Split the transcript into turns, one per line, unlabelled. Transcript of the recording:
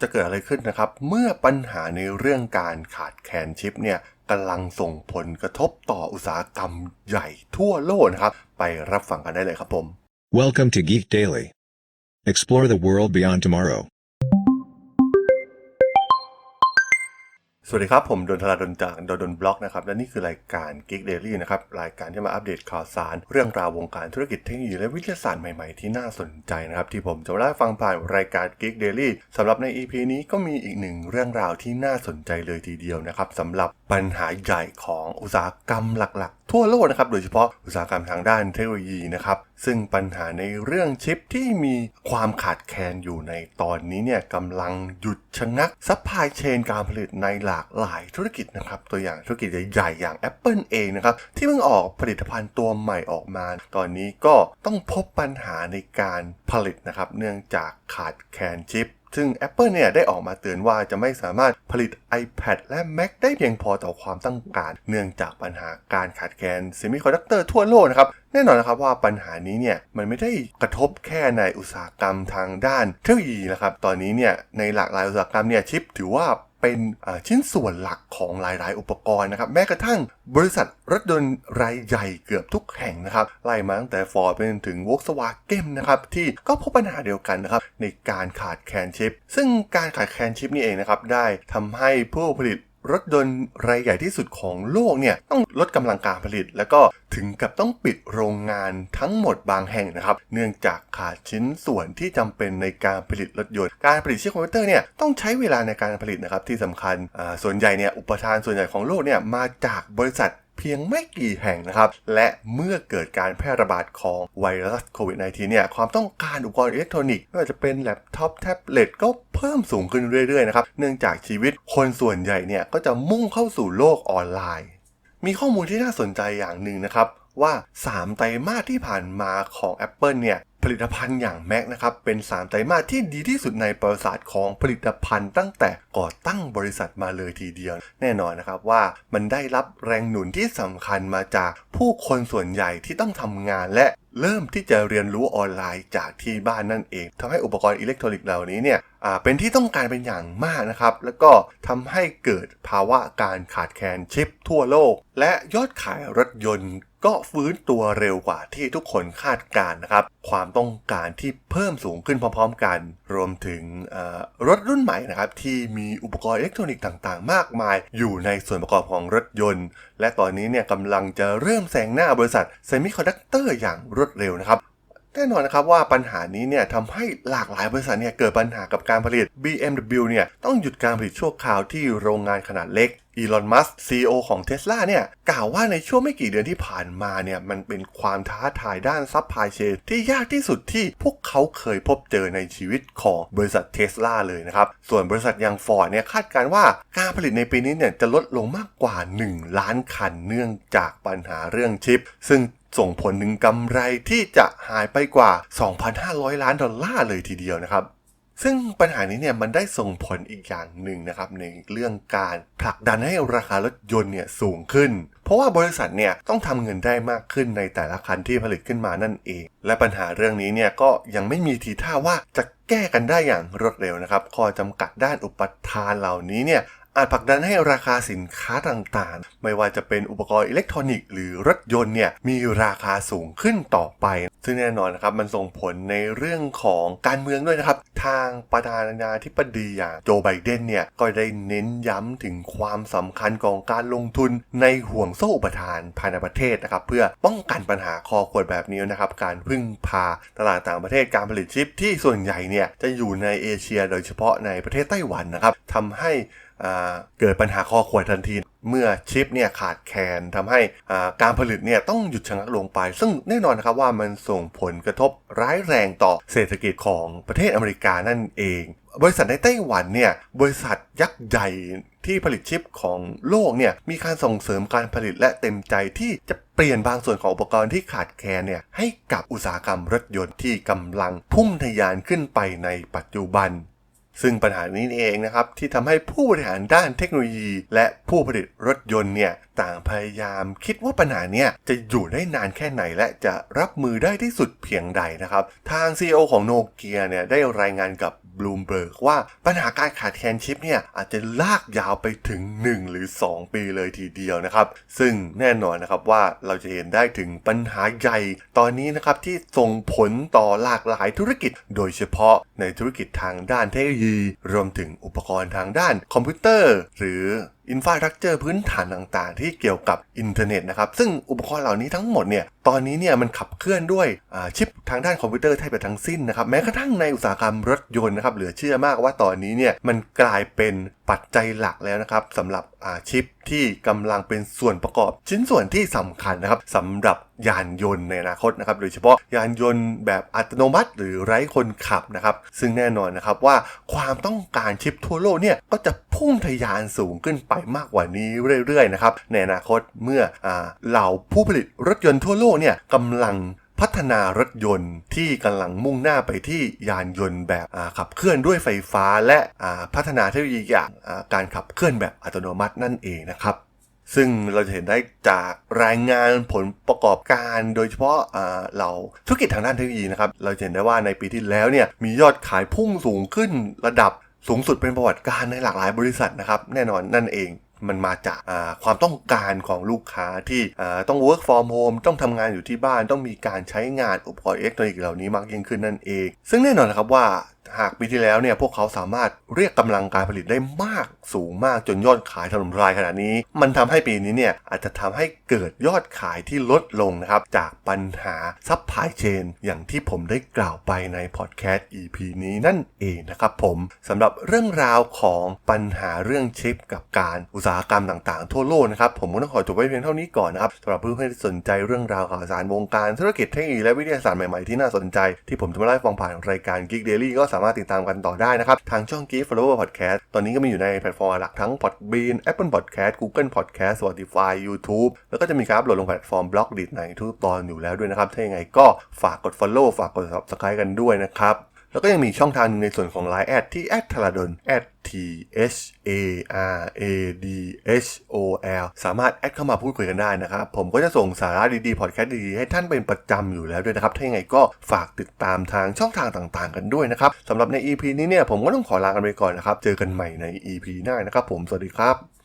จะเกิดอะไรขึ้นนะครับ เมื่อปัญหาในเรื่องการขาดแคลนชิปเนี่ยกำลังส่งผลกระทบต่ออุตสาหกรรมใหญ่ทั่วโลกนะครับ ไปรับฟังกันได้เลยครับผม
Welcome to Geek Daily. Explore the world beyond tomorrow.
สวัสดีครับ ผมดนทราดนจากดนดนบล็อกนะครับ และนี่คือรายการ Geek Daily นะครับ รายการที่มาอัปเดตข่าวสาร เรื่องราววงการธุรกิจเทคโนโลยีและวิทยาศาสตร์ใหม่ๆ ที่น่าสนใจนะครับ ที่ผมจะมาเล่าฟังผ่านรายการ Geek Daily สำหรับใน EP นี้ก็มีอีกหนึ่งเรื่องราวที่น่าสนใจเลยทีเดียวนะครับสำหรับปัญหาใหญ่ของอุตสาหกรรมหลักๆ ทั่วโลกนะครับโดยเฉพาะอุตสาหกรรมทางด้านเทคโนโลยีนะครับซึ่งปัญหาในเรื่องชิปที่มีความขาดแคลนอยู่ในตอนนี้เนี่ยกำลังหยุดชะงักซัพพลายเชนการผลิตในหลากหลายธุรกิจนะครับตัวอย่างธุรกิจใหญ่ๆอย่าง Apple เองนะครับที่เพิ่งออกผลิตภัณฑ์ตัวใหม่ออกมา ตอนนี้ก็ต้องพบปัญหาในการผลิตนะครับเนื่องจากขาดแคลนชิป ซึ่ง Apple เนี่ยได้ออกมาเตือนว่าจะไม่สามารถผลิต iPad และ Mac ได้เพียงพอต่อความต้องการ เนื่องจากปัญหาการขาดแคลนเซมิคอนดักเตอร์ทั่วโลกนะครับ แน่นอนนะครับว่าปัญหานี้เนี่ยมันไม่ได้กระทบแค่ในอุตสาหกรรมทางด้านเทคโนโลยีนะครับ ตอนนี้เนี่ยในหลากหลายอุตสาหกรรมเนี่ยชิปถือว่า เป็นชิ้นส่วนหลักของหลาย ๆ อุปกรณ์นะครับ แม้กระทั่งบริษัทรถยนต์รายใหญ่เกือบทุกแห่งนะครับ ไล่มาตั้งแต่ฟอร์ดไปจนถึงว o กสวาเกมนะครับที่ก็พบปัญหาเดียวกันนะครับในการขาดแคลนชิป ซึ่งการขาดแคลนชิปนี่เองนะครับได้ทำให้ผู้ผลิต รถยนต์รายใหญ่ที่สุดของโลกเนี่ยต้องลดกำลังการผลิต แล้วก็ถึงกับต้องปิดโรงงานทั้งหมดบางแห่งนะครับ เนื่องจากขาดชิ้นส่วนที่จำเป็นในการผลิตรถยนต์ การผลิตชิปคอมพิวเตอร์เนี่ยต้องใช้เวลาในการผลิตนะครับที่สำคัญส่วนใหญ่เนี่ยอุปทานส่วนใหญ่ของโลกเนี่ยมาจากบริษัท เพียงไม่กี่แห่งนะครับ และเมื่อเกิดการแพร่ระบาดของไวรัสโควิด -19 เนี่ย ความต้องการอุปกรณ์อิเล็กทรอนิกส์ไม่ว่าจะเป็นแล็ปท็อปแท็บเล็ตก็เพิ่มสูงขึ้นเรื่อยๆนะครับ เนื่องจากชีวิตคนส่วนใหญ่เนี่ย ก็จะมุ่งเข้าสู่โลกออนไลน์ มีข้อมูลที่น่าสนใจอย่างหนึ่งนะครับว่า 3 ไตรมาสที่ผ่านมาของ Apple เนี่ย ผลิตภัณฑ์อย่าง Mac นะครับเป็น3ไตรมาสที่ดีที่สุดในประวัติศาสตร์ของผลิตภัณฑ์ตั้งแต่ก่อตั้งบริษัทมาเลยทีเดียว แน่นอนนะครับว่ามันได้รับแรงหนุนที่สำคัญมาจากผู้คนส่วนใหญ่ที่ต้องทำงานและเริ่มที่จะเรียนรู้ออนไลน์จากที่บ้านนั่นเองทำให้อุปกรณ์อิเล็กทรอนิกส์เหล่านี้เนี่ยเป็นที่ต้องการเป็นอย่างมากนะครับ แล้วก็ทำให้เกิดภาวะการขาดแคลนชิปทั่วโลก และยอดขายรถยนต์ ก็ฟื้นตัวเร็วกว่าที่ทุกคนคาดการณ์นะครับ ความต้องการที่เพิ่มสูงขึ้นพร้อมๆกัน รวมถึงรถรุ่นใหม่นะครับ ที่มีอุปกรณ์อิเล็กทรอนิกส์ต่างๆ มากมาย อยู่ในส่วนประกอบของรถยนต์ และตอนนี้เนี่ยกำลังจะเริ่มแซงหน้าบริษัทเซมิคอนดักเตอร์อย่างรวดเร็วนะครับแน่นอนนะครับว่าปัญหานี้เนี่ยทำให้หลากหลายบริษัทเนี่ยเกิดปัญหากับการผลิต BMW เนี่ยต้องหยุดการผลิตชั่วคราวที่โรงงานขนาดเล็ก อีลอน มัส CEO ของ Tesla เนี่ยกล่าวว่าในช่วงไม่กี่เดือนที่ผ่านมาเนี่ยมันเป็นความท้าทายด้านซัพพลายเชนที่ยากที่สุดที่พวกเขาเคยพบเจอในชีวิตของบริษัท Tesla เลยนะครับ ส่วนบริษัทย่าง Ford เนี่ยคาดการว่าการผลิตในปีนี้เนี่ยจะลดลงมากกว่า 1 ล้านคันเนื่องจากปัญหาเรื่องชิป ซึ่งส่งผลถึงกำไรที่จะหายไปกว่า 2,500 ล้านดอลลาร์เลยทีเดียวนะครับ ซึ่งปัญหานี้เนี่ยมันได้ส่งผลอีกอย่างหนึ่งนะครับในเรื่องการผลักดันให้ราคารถยนต์เนี่ยสูงขึ้น เพราะว่าบริษัทเนี่ยต้องทำเงินได้มากขึ้นในแต่ละคันที่ผลิตขึ้นมานั่นเอง และปัญหาเรื่องนี้เนี่ยก็ยังไม่มีทีท่าว่าจะแก้กันได้อย่างรวดเร็วนะครับข้อจำกัดด้านอุปทานเหล่านี้เนี่ย อาจผลักดันให้ราคาสินค้าต่างๆ ไม่ว่าจะเป็นอุปกรณ์อิเล็กทรอนิกส์หรือรถยนต์เนี่ยมีราคาสูงขึ้นต่อไป ซึ่งแน่นอนนะครับมันส่งผลในเรื่องของการเมืองด้วยนะครับ ทางประธานาธิบดีอย่างโจไบเดนเนี่ยก็ได้เน้นย้ำถึงความสำคัญของการลงทุนในห่วงโซ่อุปทานภายในประเทศนะครับเพื่อป้องกันปัญหาคอขวดแบบนี้นะครับการพึ่งพาตลาดต่างประเทศการผลิตชิปที่ส่วนใหญ่เนี่ยจะอยู่ในเอเชียโดยเฉพาะในประเทศไต้หวันนะครับทำให้ เกิดปัญหาคอขวดทันที เมื่อชิปเนี่ยขาดแคลนทำให้การผลิตเนี่ยต้องหยุดชะงักลงไป ซึ่งแน่นอนนะครับว่ามันส่งผลกระทบร้ายแรงต่อเศรษฐกิจของประเทศอเมริกานั่นเอง บริษัทในไต้หวันเนี่ยบริษัทยักษ์ใหญ่ที่ผลิตชิปของโลกเนี่ยมีการส่งเสริมการผลิตและเต็มใจที่จะเปลี่ยนบางส่วนของอุปกรณ์ที่ขาดแคลนเนี่ยให้กับอุตสาหกรรมรถยนต์ที่กำลังพุ่งทะยานขึ้นไปในปัจจุบัน ซึ่งปัญหานี้เองนะครับที่ทำให้ผู้บริหารด้านเทคโนโลยี และผู้ผลิตรถยนต์เนี่ยต่างพยายามคิดว่าปัญหาเนี่ยจะอยู่ได้นานแค่ไหนและจะรับมือได้ที่สุดเพียงใดนะครับ ทาง CEO ของโนเกียเนี่ยได้รายงานกับ บลูมเบิร์กว่าปัญหาการขาดแคลนชิปเนี่ยอาจจะลากยาวไปถึง 1 หรือ 2 ปีเลยทีเดียวนะครับ ซึ่งแน่นอนนะครับว่าเราจะเห็นได้ถึงปัญหาใหญ่ตอนนี้นะครับที่ส่งผลต่อหลากหลายธุรกิจ โดยเฉพาะในธุรกิจทางด้านเทคโนโลยี รวมถึงอุปกรณ์ทางด้านคอมพิวเตอร์ หรือ อินฟ a า r ั c เจอร์พื้นฐานต่างๆ ที่เกี่ยวกับอินเทอร์เน็ตนะครับซึ่งอุปกรณ์เหล่านี้ทั้งหมดเนี่ยตอนนี้เนี่ยมันขับเคลื่อนด้วยชิปทางด้านคอมพิวเตอร์แทบจะทั้งสิ้นนะครับแม้กระทั่งในอุตสาหกรรมรถยนต์นะครับเหลือเชื่อมากว่าตอนนี้เนี่ยมันกลายเป็นปัจจัยหลักแล้วนะครับสำหรับชิปที่กำลังเป็นส่วนประกอบชิ้นส่วนที่สำคัญนะครับสำหรับยานยนต์ในอนาคตนะครับโดยเฉพาะยานยนต์แบบอัตโนมัติ หรือไร้คนขับนะครับ ซึ่งแน่นอนนะครับว่าความต้องการชิปทั่วโลกเนี่ยก็จะพุ่งทะยานสูงขึ้นไปมากกว่านี้เรื่อยๆนะครับในอนาคตเมื่ออเหล่าผู้ผลิตรถยนต์ทั่วโลกเนี่ยกำลัง พัฒนารถยนต์ที่กำลังมุ่งหน้าไปที่ยานยนต์แบบขับเคลื่อนด้วยไฟฟ้า และพัฒนาเทคโนโลยีอย่างการขับเคลื่อนแบบอัตโนมัตินั่นเองนะครับ ซึ่งเราจะเห็นได้จากรายงานผลประกอบการโดยเฉพาะเราธุรกิจทางด้านเทคโนโลยีนะครับ เราจะเห็นได้ว่าในปีที่แล้วเนี่ยมียอดขายพุ่งสูงขึ้นระดับสูงสุดเป็นประวัติการณ์ในหลากหลายบริษัทนะครับแน่นอนนั่นเอง มันมาจากความต้องการของลูกค้าที่ต้อง work from home ต้องทำงานอยู่ที่บ้านต้องมีการใช้งานอุปกรณ์อิเล็กทรอนิกส์เหล่านี้มากยิ่งขึ้นนั่นเอง ซึ่งแน่นอนนะครับว่า หากปีที่แล้วเนี่ยพวกเขาสามารถเรียกกำลังการผลิตได้มากสูงมากจนยอดขายถล่มทลายขนาดนี้ มันทำให้ปีนี้เนี่ยอาจจะทำให้เกิดยอดขายที่ลดลงนะครับ จากปัญหาซัพพลายเชนอย่างที่ผมได้กล่าวไปในพอดแคสต์ EP นี้นั่นเองนะครับผมสำหรับเรื่องราวของปัญหาเรื่องชิปกับการอุตสาหกรรมต่างๆ ทั่วโลกนะครับ ผมก็ต้องขอจบไว้เพียงเท่านี้ก่อนนะครับสำหรับเพื่อนๆที่สนใจเรื่องราวข่าวสารวงการธุรกิจเทคโนโลยีและวิทยาศาสตร์ใหม่ๆที่น่าสนใจที่ผมจะมาเล่าให้ฟังผ่านรายการ Geek Daily ก็สามารถติดตามกันต่อได้นะครับ ทางช่อง g i f t Flower Podcast ตอนนี้ก็มีอยู่ในแพลตฟอร์มหลักทั้ง Podbean Apple Podcast Google Podcast Spotify YouTube แล้วก็จะมีการอัปโหลดลงแพลตฟอร์มบล็อกดิในทุกตอนอยู่แล้วด้วยนะครับ ถ้ายังไงก็ฝากกด Follow ฝากกด Subscribe กันด้วยนะครับ แล้วก็ยังมีช่องทางหนึงในส่วนของ Line แอดที่แอดทาราดน t h a r a d h o l สามารถแอดเข้ามาพูดคุยกันได้นะครับ ผมก็จะส่งสาระดีๆ พอดแคสต์ดีๆ ให้ท่านเป็นประจำอยู่แล้วด้วยนะครับ ถ้ายังไงก็ฝากติดตามทางช่องทางต่างๆ กันด้วยนะครับสำหรับใน EP นี้เนี่ยผมก็ต้องขอลากันไปก่อนนะครับ เจอกันใหม่ใน EP หน้านะครับผมสวัสดีครับ